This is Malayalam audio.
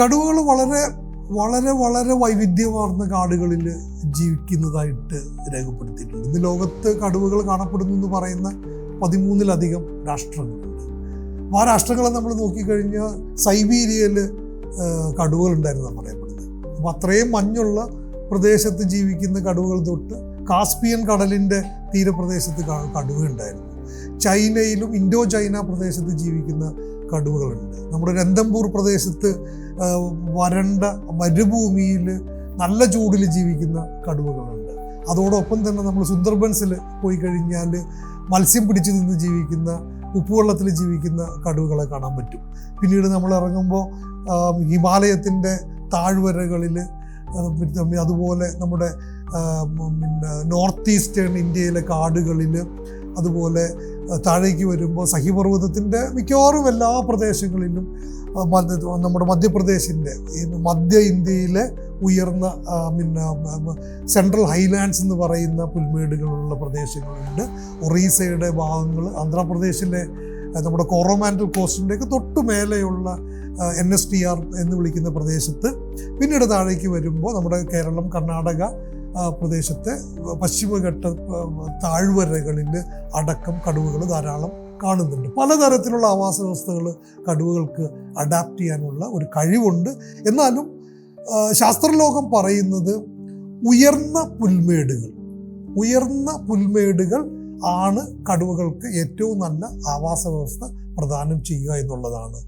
കടുവകൾ വളരെ വളരെ വളരെ വൈവിധ്യമാർന്ന കാടുകളിൽ ജീവിക്കുന്നതായിട്ട് രേഖപ്പെടുത്തിയിട്ടുണ്ട്. ഇന്ന് ലോകത്ത് കടുവകൾ കാണപ്പെടുന്നു എന്ന് പറയുന്ന പതിമൂന്നിലധികം രാഷ്ട്രങ്ങളുണ്ട്. ആ രാഷ്ട്രങ്ങളെ നമ്മൾ നോക്കിക്കഴിഞ്ഞാൽ സൈബീരിയയിൽ കടുവകൾ ഉണ്ടായിരുന്നു പറയപ്പെടുന്നത്. അപ്പോൾ അത്രയും മഞ്ഞുള്ള പ്രദേശത്ത് ജീവിക്കുന്ന കടുവകൾ തൊട്ട് കാസ്പിയൻ കടലിന്റെ തീരപ്രദേശത്ത് കടുവ ഉണ്ടായിരുന്നു. ചൈനയിലും ഇൻഡോ ചൈന പ്രദേശത്ത് ജീവിക്കുന്ന കടുവകളുണ്ട്. നമ്മുടെ രന്തംപൂർ പ്രദേശത്ത് വരണ്ട മരുഭൂമിയിൽ നല്ല ചൂടിൽ ജീവിക്കുന്ന കടുവകളുണ്ട്. അതോടൊപ്പം തന്നെ നമ്മൾ സുന്ദർബൻസിൽ പോയി കഴിഞ്ഞാൽ മത്സ്യം പിടിച്ചു നിന്ന് ജീവിക്കുന്ന ഉപ്പുവെള്ളത്തിൽ ജീവിക്കുന്ന കടുവകളെ കാണാൻ പറ്റും. പിന്നീട് നമ്മൾ ഇറങ്ങുമ്പോൾ ഹിമാലയത്തിന്റെ താഴ്വരകളിൽ അതുപോലെ നമ്മുടെ പിന്നെ നോർത്ത് ഈസ്റ്റേൺ ഇന്ത്യയിലെ കാടുകളിൽ അതുപോലെ താഴേക്ക് വരുമ്പോൾ സഹിപർവതത്തിന്റെ മിക്കവാറും എല്ലാ പ്രദേശങ്ങളിലും നമ്മുടെ മധ്യപ്രദേശിന്റെ മധ്യ ഇന്ത്യയിലെ ഉയർന്ന പിന്നെ സെൻട്രൽ ഹൈലാൻഡ്സ് എന്ന് പറയുന്ന പുൽമേടുകളുള്ള പ്രദേശങ്ങളുണ്ട്. ഒറീസയുടെ ഭാഗങ്ങൾ ആന്ധ്രാപ്രദേശിലെ നമ്മുടെ കോറോമാൻഡൽ കോസ്റ്റിന്റെയൊക്കെ തൊട്ട് മേലെയുള്ള എൻ എസ് ടി ആർ എന്ന് വിളിക്കുന്ന പ്രദേശത്ത് പിന്നീട് താഴേക്ക് വരുമ്പോൾ നമ്മുടെ കേരളം കർണാടക പ്രദേശത്തെ പശ്ചിമഘട്ട താഴ്വരകളിൽ അടക്കം കടുവകൾ ധാരാളം കാണുന്നുണ്ട്. പലതരത്തിലുള്ള ആവാസ വ്യവസ്ഥകൾ കടുവകൾക്ക് അഡാപ്റ്റ് ചെയ്യാനുള്ള ഒരു കഴിവുണ്ട്. എന്നാലും ശാസ്ത്രലോകം പറയുന്നത് ഉയർന്ന പുൽമേടുകൾ ഉയർന്ന പുൽമേടുകൾ ആണ് കടുവകൾക്ക് ഏറ്റവും നല്ല ആവാസ വ്യവസ്ഥ പ്രദാനം ചെയ്യുക എന്നുള്ളതാണ്.